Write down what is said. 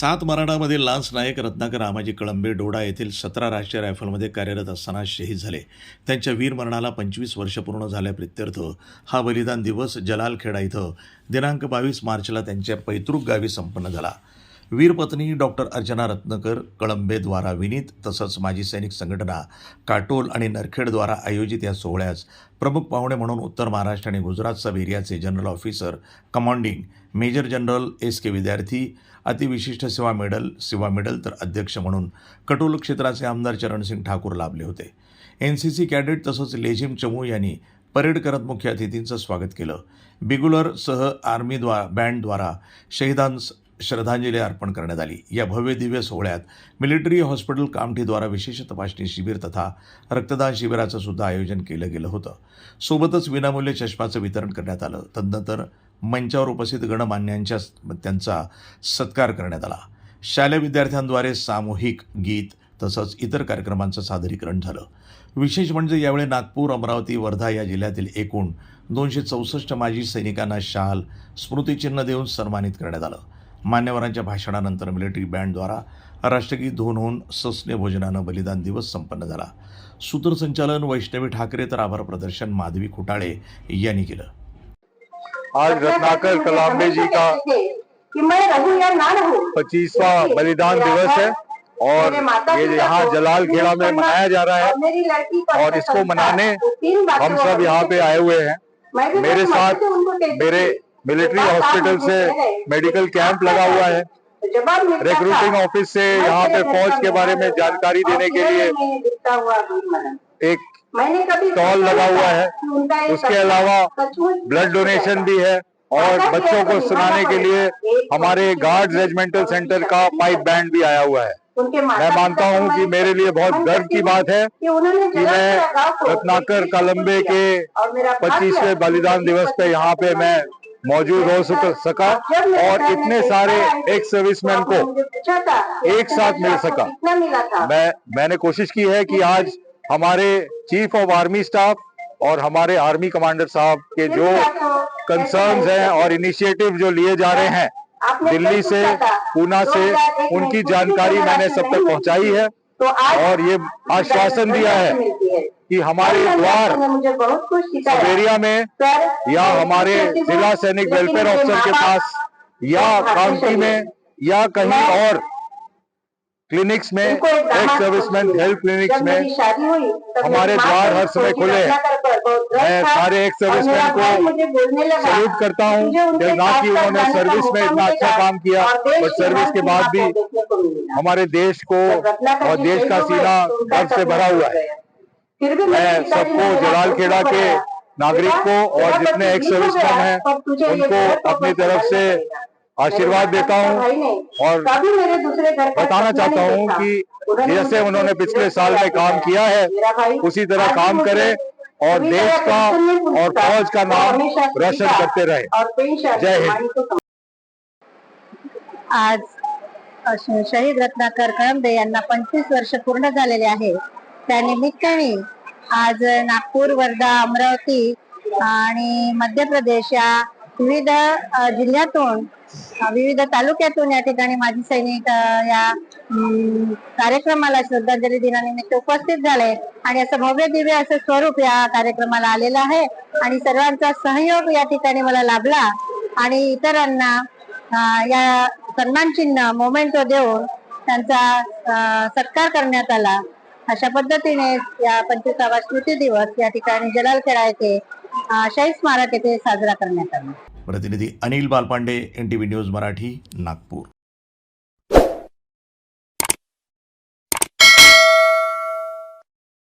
सात मराठामधील लान्स नायक रत्नाकर रामाजी कळंबे डोडा येथील सतरा राष्ट्रीय रायफलमध्ये कार्यरत असताना शहीद झाले. त्यांच्या वीर मरणाला पंचवीस वर्ष पूर्ण झाल्याप्रित्यर्थ हा बलिदान दिवस जलालखेडा इथं. दिनांक बावीस मार्चला त्यांच्या पैतृक गावी संपन्न झाला. वीरपत्नी डॉक्टर अर्चना रत्नकर कळंबेद्वारा विनीत तसंच माजी सैनिक संघटना काटोल आणि नरखेडद्वारा आयोजित या सोहळ्यास प्रमुख पाहुणे म्हणून उत्तर महाराष्ट्र आणि Gujarat sub एरियाचे general officer commanding major general S K Vidyarthi अतिविशिष्ट सेवा मेडल सेवा मेडल तर अध्यक्ष म्हणून कटोल क्षेत्राचे आमदार चरणसिंग ठाकूर लाभले होते. एन सी सी कॅडेट तसंच लेझिम चमू यांनी परेड करत मुख्य अतिथींचं स्वागत केलं. बिगुलरसह आर्मीद्वारा बँडद्वारा शहीदांस श्रद्धांजली अर्पण करण्यात आली. या भव्य दिव्य सोहळ्यात मिलिटरी हॉस्पिटल कामठीद्वारा विशेष तपासणी शिबिर तथा रक्तदान शिबिराचं सुद्धा आयोजन केलं गेलं होतं. सोबतच विनामूल्य चष्माचं वितरण करण्यात आलं. तदनंतर मंचावर उपस्थित गणमान्यांच्या त्यांचा सत्कार करण्यात आला. शालेय विद्यार्थ्यांद्वारे सामूहिक गीत तसंच इतर कार्यक्रमांचं सादरीकरण झालं. विशेष म्हणजे यावेळी नागपूर अमरावती वर्धा या जिल्ह्यातील एकूण दोनशे चौसष्ट माजी सैनिकांना शाल स्मृतिचिन्ह देऊन सन्मानित करण्यात आलं. मान्यवरांच्या भाषणानंतर मिलिटरी बँडद्वारा राष्ट्रगीत धुवून होऊन सस्ने भोजनानं बलिदान दिवस संपन्न झाला सूत्रसंचालन वैष्णवी ठाकरे तर आभार प्रदर्शन माधवी खुटाळे यांनी केलं आज रत्नाकर कलाम्बे जी का पच्चीसवा बलिदान दिवस है और ये यहाँ जलाल खेड़ा में मनाया जा रहा है और इसको मनाने हम सब यहाँ पे आए हुए हैं मेरे साथ मेरे। मिलिट्री हॉस्पिटल से मेडिकल कैंप लगा हुआ है। तो रिक्रूटिंग ऑफ़िस से यहाँ पे फौज के बारे में जानकारी देने के लिए। एक स्टॉल लगा हुआ है। उसके अलावा ब्लड डोनेशन भी है और बच्चों को सुनाने के लिए हमारे गार्ड रेजिमेंटल सेंटर का पाइप बैंड भी आया हुआ है। मैं मानता हूँ कि मेरे लिए बहुत गर्व की बात है कि कि मैं रत्नाकर कलम्बे के पच्चीसवें बलिदान दिवस पे यहाँ पे मैं मौजूद हो सक- सका और इतने सारे एक सर्विसमैन को एक साथ मिल सका। मैं मैंने कोशिश की है कि आज हमारे चीफ ऑफ़ आर्मी स्टाफ और हमारे आर्मी कमांडर साहब के जो कंसर्न्स हैं और इनिशिएटिव जो लिए जा रहे हैं दिल्ली से पूना से उनकी जानकारी मैंने सब तक पहुंचाई है तो और ये आश्वासन दिया है? कि हमारे द्वार एरिया में या हमारे जिला सैनिक वेलफेयर ऑफिसर के पास या काउंटी में या कहीं और क्लिनिक्स में उनको एक एक सर्विसमैन हेल्थ क्लिनिक्स में हमारे द्वार हर समय खुले हैं। मैं सारे एक सर्विसमैन को सैल्यूट करता हूँ ना कि उन्होंने सर्विस में इतना अच्छा काम किया और बट सर्विस के बाद भी। हमारे देश को और देश का सीना गर्व से भरा हुआ है। मैं सबको जलाल खेड़ा के नागरिक को और जितने बच्चा एक ठीक हो सर्विसमैन हैं उनको अपनी तरफ़ से आशीर्वाद देता हूँ और कभी मेरे दूसरे घर का बताना चाहता हूँ कि जैसे उन्होंने पिछले साल में काम किया है उसी तरह काम करे और देश का और फौज का नाम रोशन करते रहे। जय हिंद। आज शहीद रत्नाकर यांना पंचवीस वर्ष पूर्ण झालेले आहे. त्यानिमित्ताने आज नागपूर वर्धा अमरावती आणि मध्य प्रदेश या विविध जिल्ह्यातून विविध तालुक्यातून या ठिकाणी माजी सैनिक या कार्यक्रमाला श्रद्धांजली दिनानिमित्त उपस्थित झाले. आणि असं भव्य दिव्य असं स्वरूप या कार्यक्रमाला आलेलं आहे. आणि सर्वांचा सहयोग या ठिकाणी मला लाभला. आणि इतरांना या सन्मान चिन्ह मोमेंटो देऊन त्यांचा सत्कार करण्यात आला. अशा पद्धतीने या पंचवीसावा स्मृती दिवस या ठिकाणी जलालखेडा येथे शाही स्मारक येथे साजरा करण्यात आला. प्रतिनिधी Anil Balpande N T V news Marathi Nagpur.